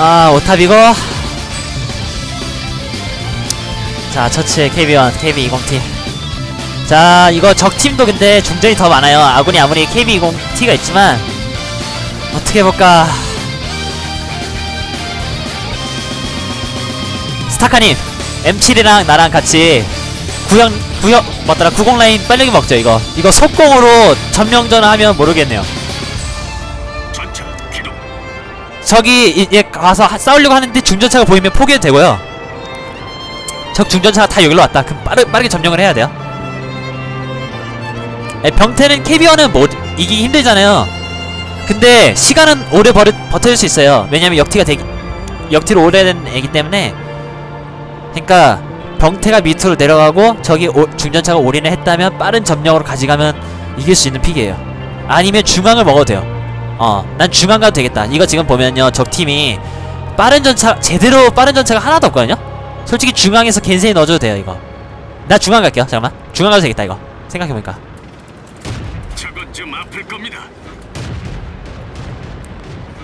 아 오탑이고. 자 처치의 KB1 KB20T 자 이거 적팀도 근데 중전이 더 많아요. 아군이 아무리 KB20T가 있지만 어떻게 해볼까? 스타카님 M7이랑 나랑 같이 구형 구형 맞더라? 90 라인 빨리기 먹죠 이거. 이거 속공으로 점령전 하면 모르겠네요 저기 이- 얘 가서 하- 싸우려고 하는데 중전차가 보이면 포기해도 되고요. 적 중전차가 다 여기로 왔다. 그럼 빠르, 빠르게 점령을 해야 돼요. 에, 병태는 캐비어는 뭐 이기기 힘들잖아요. 근데 시간은 오래 버르, 버텨줄 수 있어요. 왜냐면 역티가 되기 역티로 오래된 애기 때문에. 그니까 병태가 밑으로 내려가고 저기 오, 중전차가 올인을 했다면 빠른 점령으로 가져가면 이길 수 있는 픽이에요. 아니면 중앙을 먹어도 돼요 어, 난 중앙 가도 되겠다. 이거 지금 보면요, 적 팀이 빠른 전차 제대로 빠른 전차가 하나도 없거든요. 솔직히 중앙에서 겐세이 넣어줘도 돼요, 이거. 나 중앙 갈게요. 잠깐만. 중앙 가도 되겠다, 이거. 생각해보니까. 저건 좀 아플 겁니다.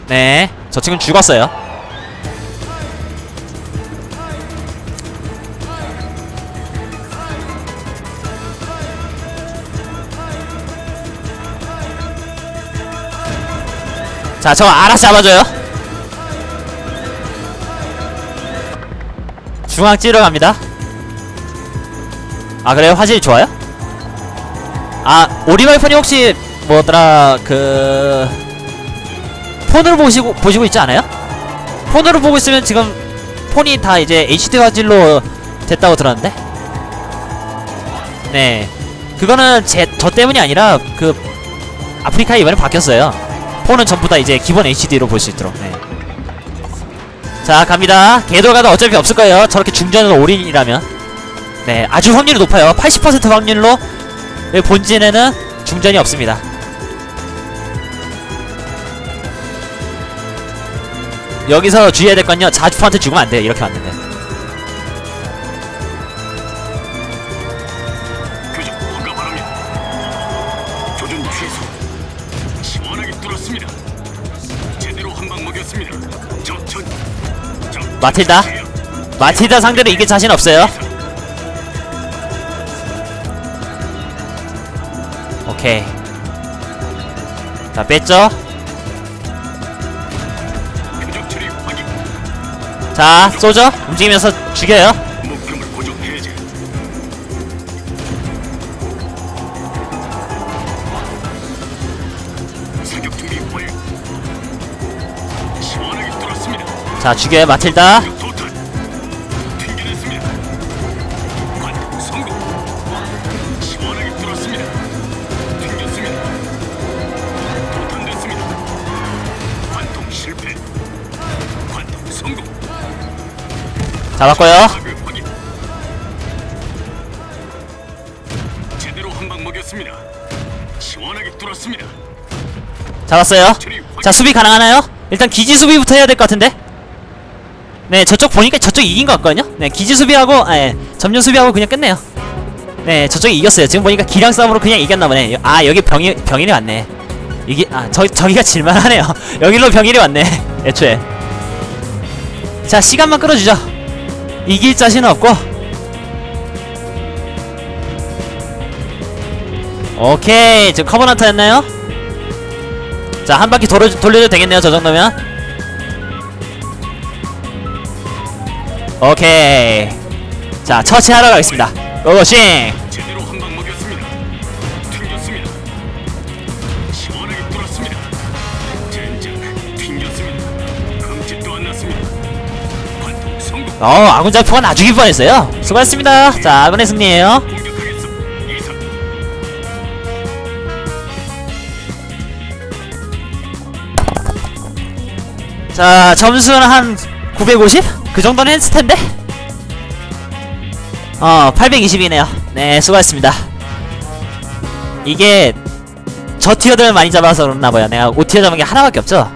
네, 저 친구 죽었어요. 자, 저거 알아서 잡아줘요. 중앙 찌러 갑니다. 아, 그래요? 화질이 좋아요? 아, 오리발폰이 혹시 뭐더라, 그... 폰으로 보시고 보시고 있지 않아요? 폰으로 보고 있으면 지금 폰이 다 이제 HD 화질로 됐다고 들었는데. 네, 그거는 제 저 때문이 아니라 그 아프리카 이번에 바뀌었어요. 폰은 전부 다 이제 기본 HD로 볼 수 있도록. 네. 자 갑니다. 궤도가도 어차피 없을 거예요. 저렇게 중전으로 올인이라면. 네, 아주 확률이 높아요. 80% 확률로 본진에는 중전이 없습니다. 여기서 주의해야 될 건요 자주포한테 죽으면 안 돼요 이렇게 교 마틸다? 마틸다 상대로 이길 자신 없어요? 오케이. 자 뺐죠. 자 쏘죠 움직이면서 죽여요 실패. 관통 성공. 잡았고요 사격 확인. 제대로 한방 먹였습니다. 시원하게 뚫었습니다. 잡았어요. 자 수비 가능하나요? 일단 기지 수비부터 해야 될 것 같은데 네 저쪽 보니까 저쪽 이긴 것 같거든요. 네 기지 수비하고 아, 예, 점령 수비하고 그냥 끝내요. 네 저쪽이 이겼어요. 지금 보니까 기량 싸움으로 그냥 이겼나 보네. 여- 아 여기 병이 병일이 왔네. 이게 아 저 저기가 질만하네요. 여기로 병일이 왔네 애초에. 자 시간만 끌어주죠. 이길 자신은 없고. 오케이 지금 커버넌트였나요? 자, 한 바퀴 돌려, 돌려도 되겠네요, 저 정도면. 오케이. 자, 처치하러 가겠습니다. 성공. 어, 아군 좌표가 나죽일 뻔했어요. 수고하셨습니다. 자, 아군의 승리에요. 자, 점수는 한 950? 그 정도는 했을 텐데? 어, 820이네요. 네, 수고하셨습니다. 이게 저 티어들 많이 잡아서 그렇나봐요. 내가 5티어 잡은 게 하나밖에 없죠?